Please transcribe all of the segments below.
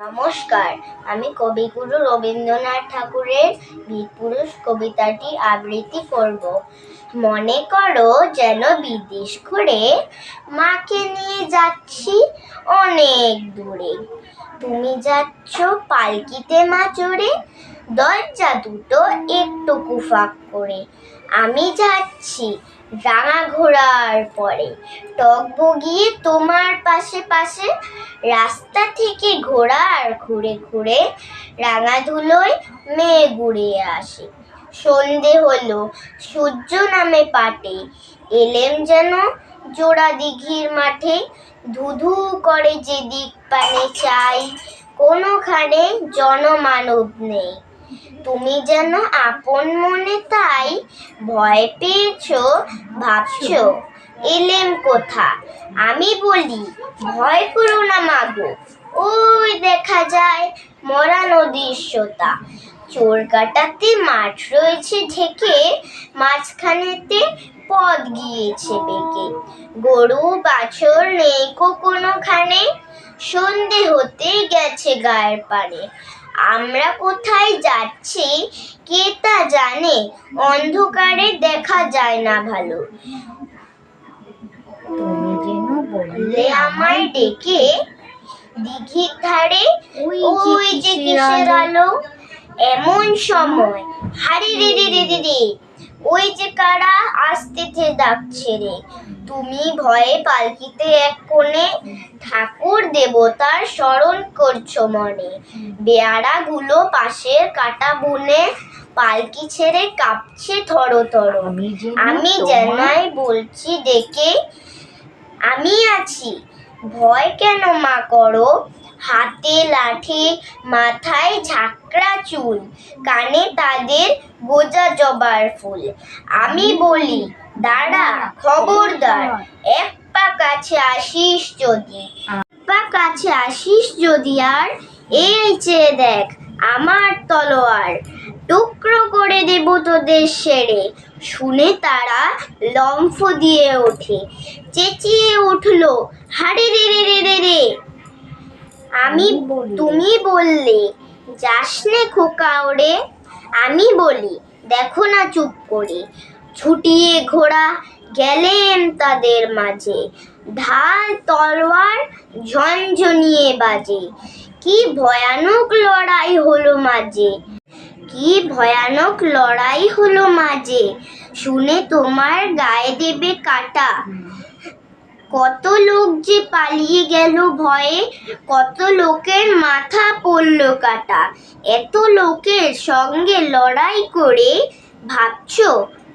নমস্কার, আমি কবিগুরু রবীন্দ্রনাথ ঠাকুরের বীরপুরুষ কবিতাটি আবৃত্তি করব। মনে করো যেন বিদেশ করে মাকে নিয়ে যাচ্ছি অনেক দূরে। তুমি যাচ্ছ পালকিতে মা চড়ে দরজা দুটো একটু ফাঁক করে। আমি যাচ্ছি রাঙা ঘোড়ার পরে। টক বগিয়ে তোমার পাশে পাশে, রাস্তা থেকে ঘোড়ার ঘুরে ঘুরে রাঙা ধুলোয় মেয়ে গুড়িয়ে আসে। সন্ধে হলো, সূর্য নামে পাটে, এলেম যেন জোড়া দিঘির মাঠে। ধুধু করে যে দিক পানে চাই, কোনোখানে জনমানব নেই। তুমি যেন আপন মনে তাই ভয় পেয়েছ, ভাবছ। এলেম কোথা? আমি বলি, ভয় করো না মাগো। ওই দেখা যায় মরা নদীর চোর কাটাতে মাঠ রয়েছে ঢেকে, মাঝখানেতে পথ গিয়েছে বেঁকে। গরু, বাছর নেই কোনোখানে সন্ধে হতেই গেছে গায়ের পানে। আমরা কোথায় যাচ্ছি কে তা জানে? অন্ধকারে দেখা যায় না ভালো। তুমি যেন বললে আমায় ডেকে দিঘির ধারে ওই যে কিসের আলো? এমন সময় হারে রে রে রে রে রে ওই যে কারা আসতেছে ডাকছে রে। তুমি ভয়ে পালকিতে এক কোণে ঠাকুর দেবতার স্মরণ করছ মনে। বেয়ারাগুলো পাশের কাটা বুনে পালকি ছেড়ে কাঁপছে থরো থরো। আমি জানাই বলছি ডেকে আমি আছি। ভয় কেন মা করো? হাতে লাঠি মাথায় ঝাঁকড়া চুল কানে তাদের গোজা জবার ফুল। আমি বলি দাঁড়া খবরদার। এক পা কাছে আসিস যদি। পা কাছে আসিস যদি আর এই চেয়ে দেখ আমার তলোয়ার। টুকরো করে দেব তোদের সেরে। শুনে তারা লম্ফ দিয়ে ওঠে। চেঁচিয়ে উঠল হারে রে রে রে রে রে। আমি তুমি বললে যাস নে খোকা ওরে। আমি বলি দেখো না চুপ করে। ছুটিয়ে ঘোড়া গেলেন তাদের মাঝে। ঢাল, তলোয়ার ঝনঝনিয়ে বাজে। কি ভয়ানক লড়াই হলো মাঝে। কি ভয়ানক লড়াই হলো মাঝে। শুনে তোমার গায়ে দেবে কাটা। কত লোক যে পালিয়ে গেল ভয়ে, কত লোকের মাথা পড়ল কাটা। এত লোকের সঙ্গে লড়াই করে ভাবছ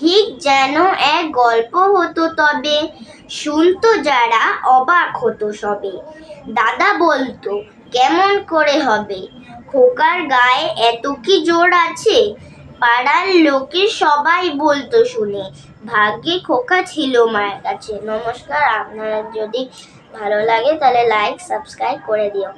ঠিক যেন এক গল্প হতো তবে। শুনতো যারা অবাক হতো সবে। দাদা বলতো, কেমন করে হবে? খোকার গায়ে এত কি জোর আছে? পাড়ার লোকে সবাই বলতো শুনে। ভাগ্যে খোকা ছিল মায়ের কাছে। নমস্কার, আপনারা যদি ভালো লাগে তাহলে লাইক সাবস্ক্রাইব করে দিও।